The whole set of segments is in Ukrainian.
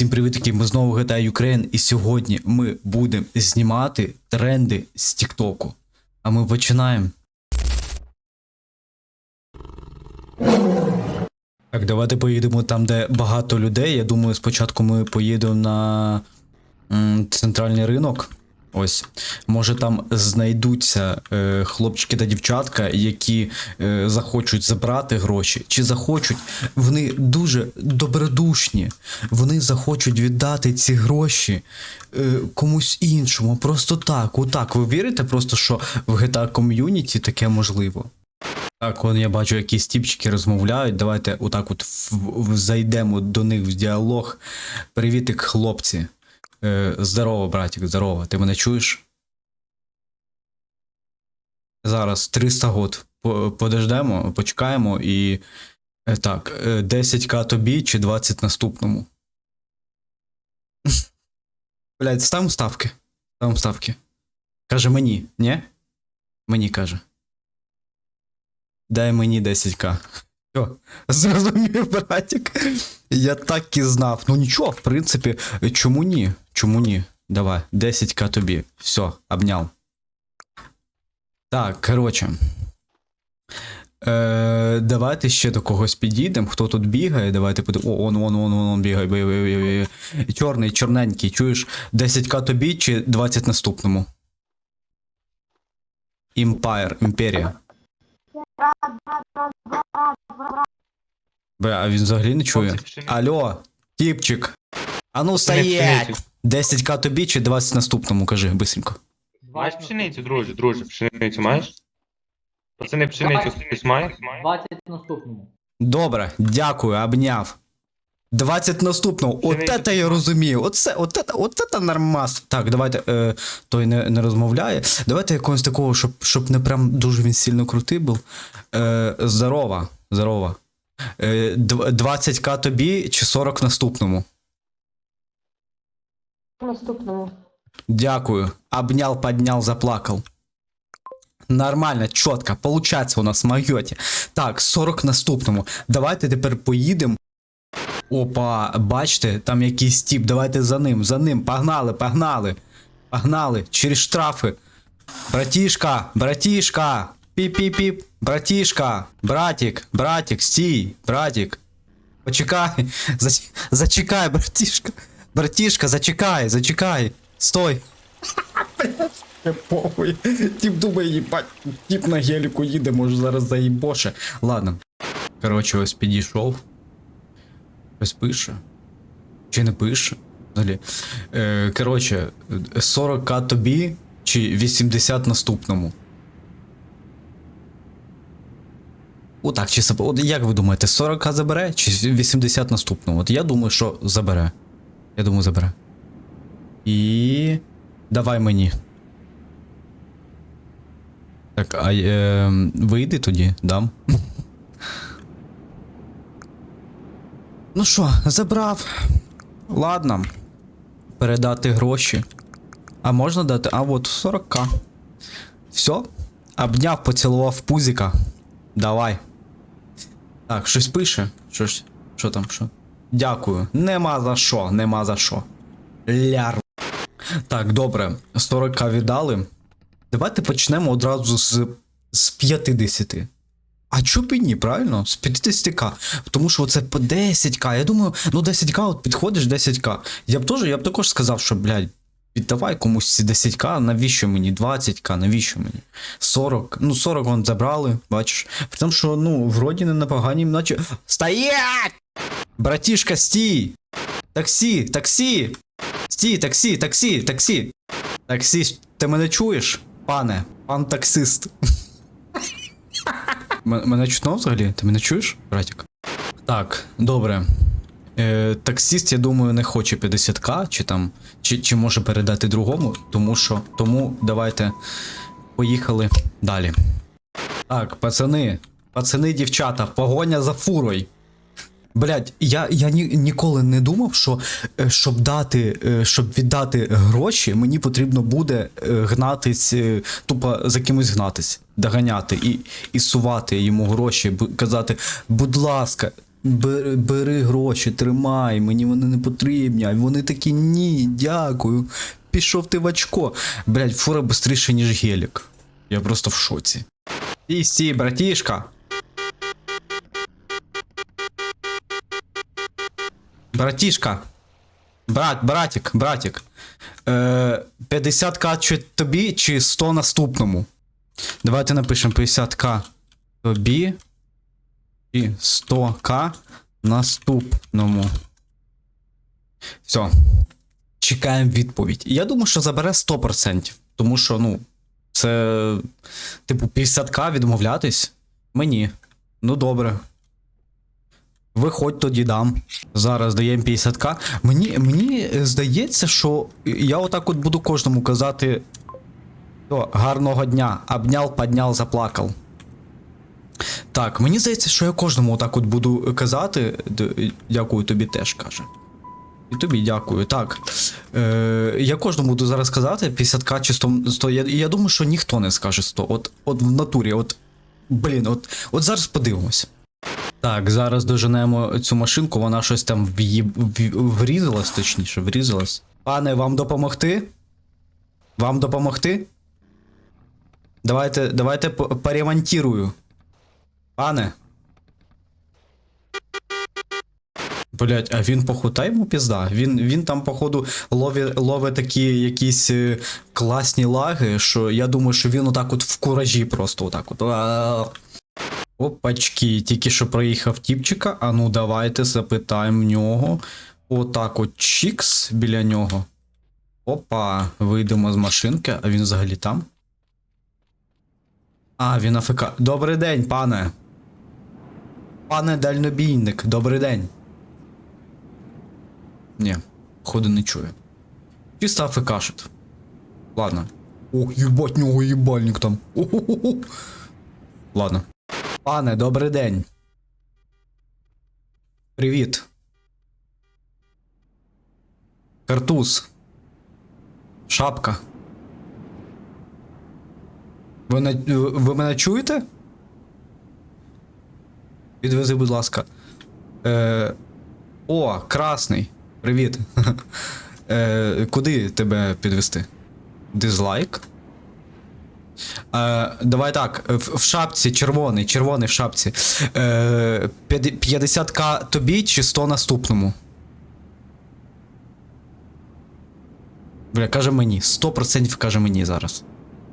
Всім привітки, ми знову GTA Ukraine, і сьогодні ми будемо знімати тренди з Тіктоку. А ми починаємо. Так, давайте поїдемо там, де багато людей. Я думаю, спочатку ми поїдемо на м, центральний ринок. Ось, може там знайдуться е, хлопчики та дівчатка, які е, захочуть забрати гроші, чи захочуть, вони дуже добродушні, вони захочуть віддати ці гроші е, комусь іншому. Просто так, отак. Ви вірите просто, що в GTA ком'юніті таке можливо? Так, вон я бачу, якісь тіпчики розмовляють. Давайте отак от зайдемо до них в діалог. Привітик, хлопці. Е, здорово, братик, здорово. Ти мене чуєш? Зараз 300 год. Подождемо, почекаємо і. е, Так, е, 10к тобі чи 20 наступному. Блять, ставимо ставки. Ставимо ставки. Каже мені, ні? Мені каже. Дай мені 10к. Все, зрозумів, братик. Я так і знав. Ну нічого, в принципі, чому ні? Чому ні? Давай, 10к тобі. Все, обняв. Так, коротше. Е, давайте ще до когось підійдемо. Хто тут бігає? Давайте подивимо. О, он, он, он, он, он бігає, бігає, бігає, бігає. Чорний, чорненький, чуєш? 10к тобі чи 20 наступному? Імпайр, імперія. Бля, а він взагалі не чує. Хлопці. Алло, тіпчик. А ну стоять! 10к тобі чи 20 наступному, кажи, бисенько. Маєш пшеницю, друже, друже, пшеницю маєш? Пацани, пшеницю хтось має? 20 наступному. Добре, дякую, обняв. 20 наступного. От Пшениця. це я розумію. Оце, от це, от це нормас. Так, давайте. Е, той не, не розмовляє. Давайте якогось такого, щоб, щоб не прям дуже він сильно крутий був. Е, здорова, здорова. Е, 20к тобі чи 40 наступному? Наступному. Дякую. Обнял, поднял, заплакал. Нормально, чітко. Получается у нас в майоті. Так, 40 наступному. Давайте тепер поїдемо. Опа, бачите, там якийсь тип. Давайте за ним, за ним. Погнали, погнали. Погнали. Через штрафи. Братішка, братішка. Піп-піп-піп. Братішка. Братик, братик, стій, братик. Почекай. Зач... Зачекай, братішка. Братішка, зачекай, зачекай. Стой. Похуй. Тіп думає, їбать, тіп на геліку їде, може зараз заїбоше. Ладно. Коротше, ось підійшов. Ось пише. Чи не пише? Взагалі. Е, коротше, 40к тобі чи 80 наступному. Отак, чи От як ви думаєте, 40к забере чи 80 наступному? От я думаю, що забере. Я думаю, забере. І. Давай мені. Так, а е, вийди тоді, дам. Ну що, забрав. Ладно. Передати гроші. А можна дати? А от 40к. Все. Обняв, поцілував пузика. Давай. Так, щось пише. Що ж? Що там? Що? Дякую. Нема за що, нема за що. Ляр. Так, добре. 40к віддали. Давайте почнемо одразу з, з 50. А чо б ні, правильно? З 50к. Тому що це по 10к. Я думаю, ну 10к, от підходиш 10к. Я б теж, я б також сказав, що, блядь, віддавай комусь ці 10к, навіщо мені? 20к, навіщо мені? 40. Ну, 40 вон забрали, бачиш. При тому, що, ну, вроді не на наче. Стоять! Братішка, стій! Таксі, таксі! Стій, таксі, таксі, таксі. Таксі, ти мене чуєш, пане, пан таксист. М- мене чутно взагалі? Ти мене чуєш, братик? Так, добре. Е, таксист, я думаю, не хоче 50к, чи там, чи, чи може передати другому, тому що. Тому давайте поїхали далі. Так, пацани, пацани, дівчата, погоня за фурою. Блять, я, я ні, ніколи не думав, що е, щоб дати, е, щоб віддати гроші, мені потрібно буде е, гнатись, тупо за кимось гнатись, доганяти і, і сувати йому гроші, казати, будь ласка, бери, бери гроші, тримай, мені вони не потрібні. А вони такі ні, дякую. Пішов ти в очко. Блять, фура швидше, ніж гелік. Я просто в шоці. Стій, стій, братішка. Братішка. Брат, братик, братик. Е, 50к чи тобі, чи 100 наступному? Давайте напишемо 50к тобі і 100к наступному. Все. Чекаємо відповідь. Я думаю, що забере 100%. Тому що, ну, це, типу, 50к відмовлятись? Мені. Ну, добре. Виходь тоді дам. Зараз даємо 50к. Мені, мені здається, що я отак от буду кожному казати. О, гарного дня. Обняв, підняв, заплакав. Так, мені здається, що я кожному отак от буду казати. Дякую тобі теж каже. І тобі дякую. Так. Е, я кожному буду зараз казати 50к чи 100. 100 я, я думаю, що ніхто не скаже 100. От, от в натурі, от. Блін, от, от зараз подивимося. Так, зараз доженемо цю машинку, вона щось там в'їб- врізалась, точніше, врізалась. Пане, вам допомогти? Вам допомогти? Давайте, давайте по- Пане. Блять, а він походу, та йому пізда. Він, він там, походу, ловить лови такі якісь е, класні лаги, що я думаю, що він отак от в куражі просто отак от. Опачки, тільки що проїхав тіпчика. А ну давайте запитаємо в нього. Отак от чікс біля нього. Опа, вийдемо з машинки, а він взагалі там. А, він АФК. Добрий день, пане. Пане дальнобійник, добрий день. Ні, ходу не чую. Чисто АФКшит. Ладно. Ох, їбать нього їбальник там. О-хо-хо-хо. Ладно. Пане, добрий день. Привіт. Картуз. Шапка. Ви, на... ви мене чуєте? Підвези, будь ласка. Е... О, красний. Привіт. Е... Куди тебе підвести? Дизлайк? Е, давай так, в, в шапці червоний, червоний в шапці. Е, 50к тобі чи 100 наступному? Бля, каже мені, 100% каже мені зараз.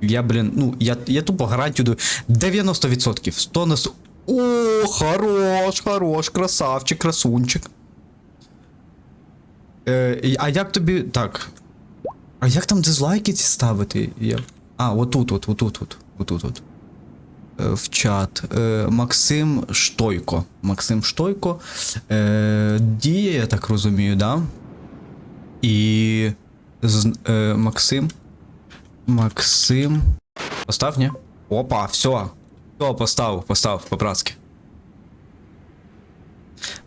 Я, блін, ну, я, я тупо гарантію даю 90%. 100 на 100. О, хорош, хорош, красавчик, красунчик. Е, а як тобі. Так. А як там дизлайки ці ставити? Я... А, отут, от, отут, от, отут, от. Е, В чат. Е, Максим Штойко. Максим Штойко. Е, діє, я так розумію, да? І. Максим. Максим. Постав, ні? Опа, все. Все, поставив, поставив по-братськи.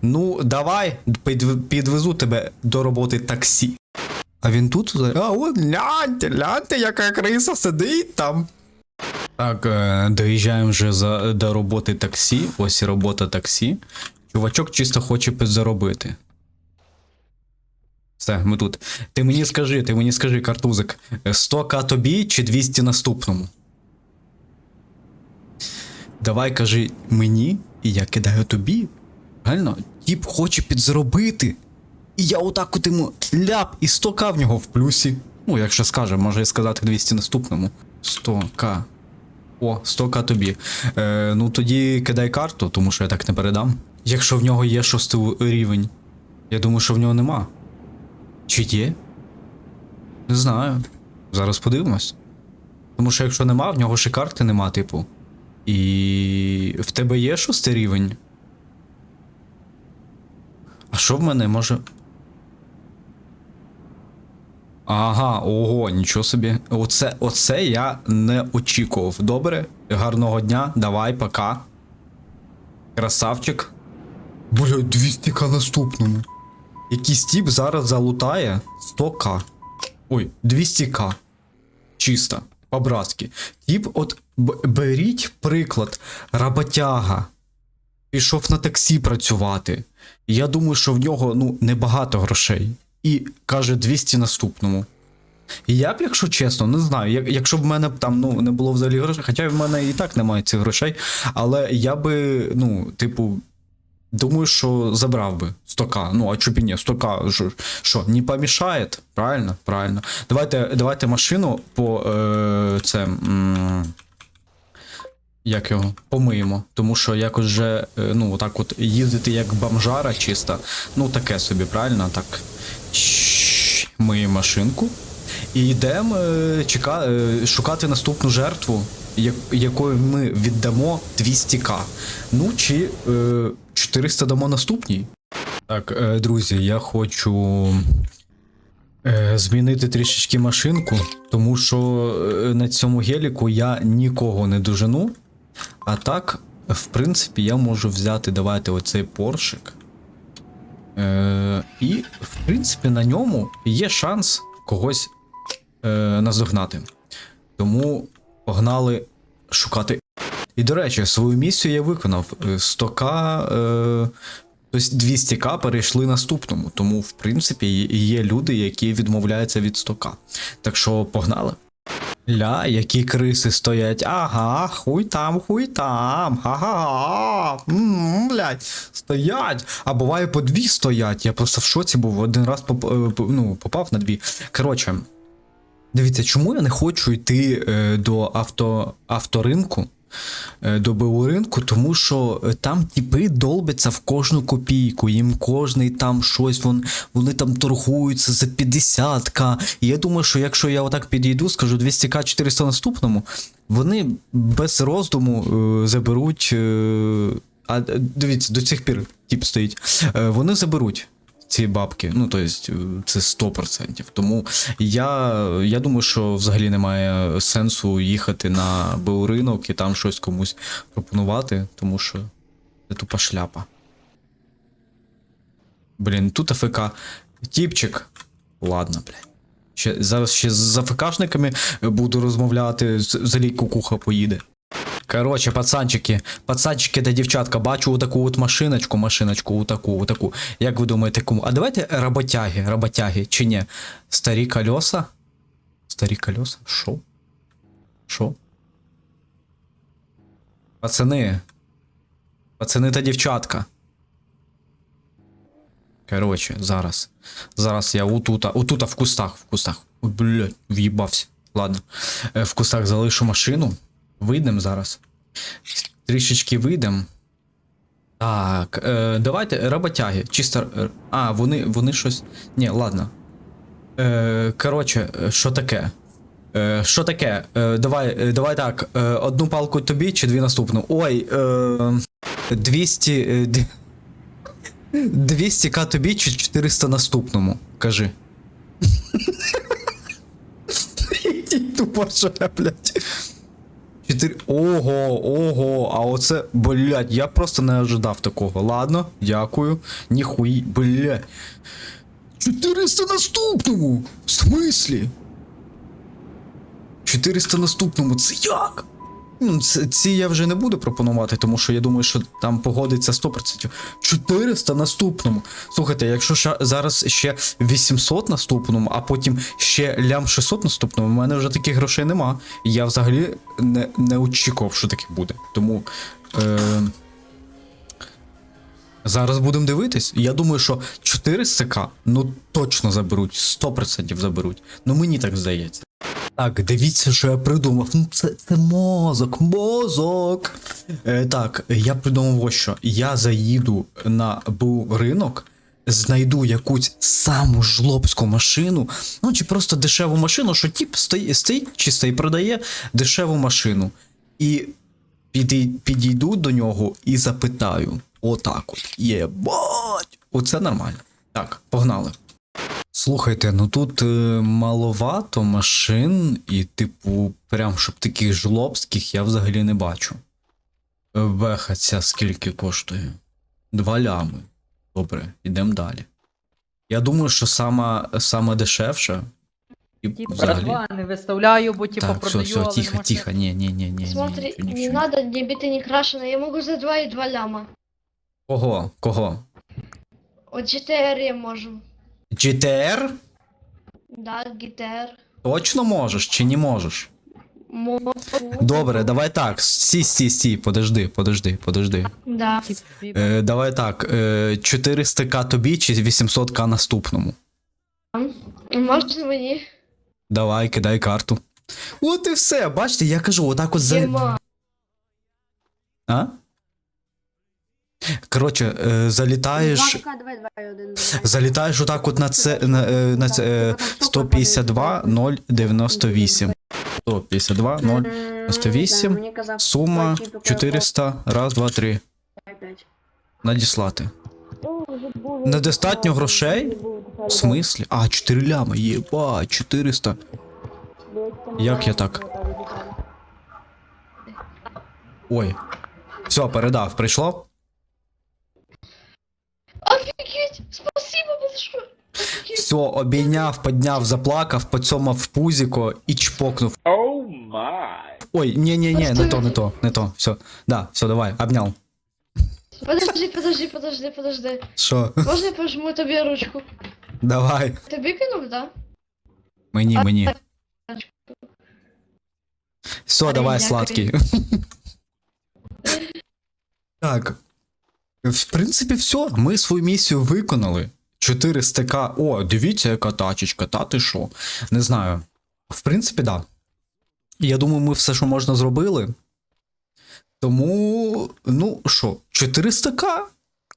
Ну, давай, підвезу тебе до роботи таксі. А він тут? А от гляньте, гляньте, яка криса сидить там. Так, е, доїжджаємо вже за, до роботи таксі. Ось і робота таксі. Чувачок чисто хоче підзаробити. Все, ми тут. Ти мені скажи, ти мені скажи, картузик, 100к тобі чи 200 наступному? Давай кажи мені, і я кидаю тобі. Реально, тіп хоче підзаробити. І я отак от йому ляп і 100к в нього в плюсі. Ну, якщо скаже, може і сказати 200 наступному. 100к. О, 100к тобі. Е, ну тоді кидай карту, тому що я так не передам. Якщо в нього є шостий рівень. Я думаю, що в нього нема. Чи є? Не знаю. Зараз подивимось. Тому що якщо нема, в нього ще карти нема, типу. І в тебе є шостий рівень? А що в мене може. Ага, ого, нічого собі. Оце, оце я не очікував. Добре? Гарного дня, давай, пока. Красавчик. Бля, 200к наступному. Якийсь тип зараз залутає 100к. Ой, 200к. Чисто, по-братськи. Тип, от беріть приклад, роботяга. пішов на таксі працювати. Я думаю, що в нього ну, небагато грошей. І каже 200 наступному. І я б, якщо чесно, не знаю, як, якщо б в мене там ну, не було взагалі грошей, хоча в мене і так немає цих грошей, але я би, ну, типу, думаю, що забрав би 100к. Ну, а чо б і ні, 100к, що- що, не помішає? Правильно? Правильно. Давайте, давайте машину по е, це. М- як його помиємо, тому що якось вже, е, ну, отак от їздити як бомжара чисто, ну таке собі, правильно? Так. Миємо машинку. І йдемо е, чека, е, шукати наступну жертву, як, якою ми віддамо 200к. Ну чи е, 400 дамо наступній. Так, е, друзі, я хочу е, змінити трішечки машинку, тому що е, на цьому геліку я нікого не дожену. А так, в принципі, я можу взяти, давайте оцей поршик. Е, і, в принципі, на ньому є шанс когось е, наздогнати. Тому погнали шукати. І, до речі, свою місію я виконав. Е, 100к, е, тобто 200к перейшли наступному. Тому, в принципі, є люди, які відмовляються від 100к. Так що погнали. Ля, які криси стоять. Ага, хуй там, хуй там. Ага, м, блядь, стоять. А буває по дві стоять. Я просто в шоці був. Один раз поп, е, ну, попав на дві. Коротше, дивіться, чому я не хочу йти е, до авто, авторинку, до БУ ринку, тому що е, там тіпи долбяться в кожну копійку, їм кожний там щось, вон, вони там торгуються за 50к. І я думаю, що якщо я отак підійду, скажу 200к 400 наступному, вони без роздуму е, заберуть. Е, а е, дивіться, до цих пір тип стоїть. Е, вони заберуть. Ці бабки, ну то есть, е, це 100%. Тому я, я думаю, що взагалі немає сенсу їхати на БУ ринок і там щось комусь пропонувати, тому що це тупа шляпа. Блін, тут АФК. Тіпчик. Ладно, блядь. Ще, зараз ще з АФКшниками буду розмовляти, взагалі кукуха поїде. Короче, пацанчики, пацанчики та дівчатка, бачу отаку от машиночку, машиночку, отаку, отаку. Як ви думаєте, кому? А давайте роботяги, роботяги, чи ні? Старі колеса? Старі колеса? Шо? Шо? Пацани. Пацани та дівчатка. Короче, зараз. Зараз я отута, отута в кустах, в кустах. Ой, блядь, в'їбався. Ладно. Е, В кустах залишу машину. Вийдемо зараз. Трішечки вийдемо. Так, е, давайте роботяги. Чисто. е, А, вони, вони щось. Ні, ладно. Е, коротше, е, що таке? Е, таке? Е, давай, е, давай так. Е, одну палку тобі чи дві наступну? Ой, е, 200. е, 200к тобі чи 400 наступному? Кажи. Тупо що, блядь. Чотири. Ого, ого, а оце, блядь, я просто не ожидав такого. Ладно, дякую. Ніхуї, блядь. 400 наступному! В смислі? 400 наступному, це як? Ну, ці я вже не буду пропонувати, тому що я думаю, що там погодиться 100%. 400 наступному. Слухайте, якщо ша- зараз ще 800 наступному, а потім ще лям 600 наступному, в мене вже таких грошей нема. Я взагалі не, не очікував, що таке буде. Тому. Е- Зараз будемо дивитись. Я думаю, що 400к ну точно заберуть, 100% заберуть. Ну мені так здається. Так, дивіться, що я придумав. Ну, це, це мозок, мозок. Е, так, я придумав ось що. Я заїду на БУ ринок, знайду якусь саму жлобську машину, ну чи просто дешеву машину, що тип стоїть, стоїть чисто і продає дешеву машину. І підій, підійду до нього і запитаю. Отак от. Єбать! Оце нормально. Так, погнали. Слухайте, ну тут е, маловато машин, і, типу, прям щоб таких жлобських я взагалі не бачу. Е, ця скільки коштує? Два лями. Добре, йдемо далі. Я думаю, що сама, сама дешевша. І Типа, взагалі. братва, не виставляю, бо типа Так, все, продаю, все, але тихо, можна- тихо, не, не, не, не, Смотри, не ничего. надо, не биты не крашеные. Я могу за два и два ляма. Кого? Кого? От GTR я можу. GTR? Да, GTR. Точно можеш чи не можеш? Можу. Добре, давай так. Стій, стій, стій, подожди, подожди, подожди. Да. Е, давай так. Е, 400к тобі чи 800к наступному? Можна мені? Давай, кидай карту. От і все, бачите, я кажу, отак от за. А? Коротше, е, залітаєш. 2К, давай, давай, один. Залітаєш отак от на це на, е, на це е, 152 098. 152 0. 98, Сума 400, раз, два, три. Надіслати. Недостатньо грошей? В смислі? А, 4 лями, єба, 400. Як я так? Ой. Все, передав, прийшло? Все, обійняв, підняв, заплакав, поцьомав в пузіко і чпокнув. Oh my. Ой, ні-ні-ні, не то, не то, не то. Все. Да, все, давай, обняв. Подожди, подожди, подожди, подожди. Що? Можна я пожму тобі ручку? Давай. Тобі кинув, да? Мені, мені. Все, давай, дякую. сладкий. Так. В принципі, все. Ми свою місію виконали. 400к. О, дивіться, яка тачечка, та ти що? Не знаю. В принципі, да. Я думаю, ми все, що можна, зробили. Тому, ну що, 400к?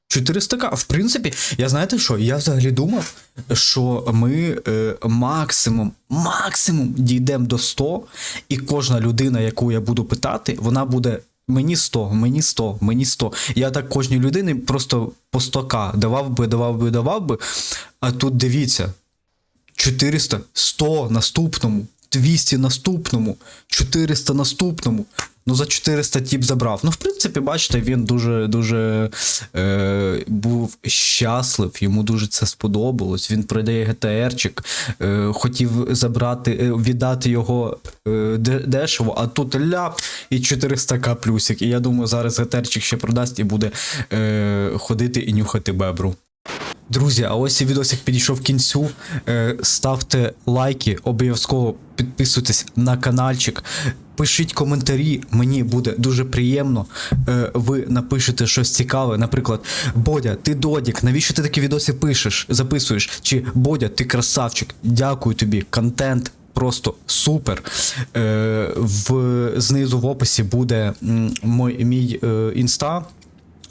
400к. В принципі, я знаєте що? Я взагалі думав, що ми е, максимум, максимум дійдемо до 100, і кожна людина, яку я буду питати, вона буде. Мені 100, мені 100, мені 100. Я так кожній людині просто по 100к давав би, давав би, давав би. А тут дивіться: 400, 100 наступному, 200 наступному, 400 наступному. Ну, за 400 тіп забрав. Ну, в принципі, бачите, він дуже дуже е, був щаслив, йому дуже це сподобалось. Він продає ГТРчик, е, хотів забрати, е, віддати його е, дешево, а тут ляп і 400к плюсик. І я думаю, зараз ГТРчик ще продасть і буде е, ходити і нюхати бебру. Друзі, а ось і відосик підійшов кінцю. Е, ставте лайки, обов'язково підписуйтесь на каналчик. Пишіть коментарі, мені буде дуже приємно. Е, ви напишете щось цікаве. Наприклад, Бодя, ти додік, навіщо ти такі відоси пишеш, записуєш? Чи Бодя, ти красавчик, дякую тобі, контент. Просто супер. Е, в, знизу в описі буде мой, мій е, інста.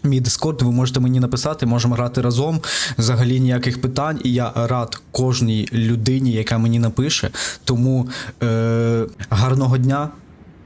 Мій Discord, ви можете мені написати, можемо грати разом. Взагалі ніяких питань. І я рад кожній людині, яка мені напише. Тому е, гарного дня,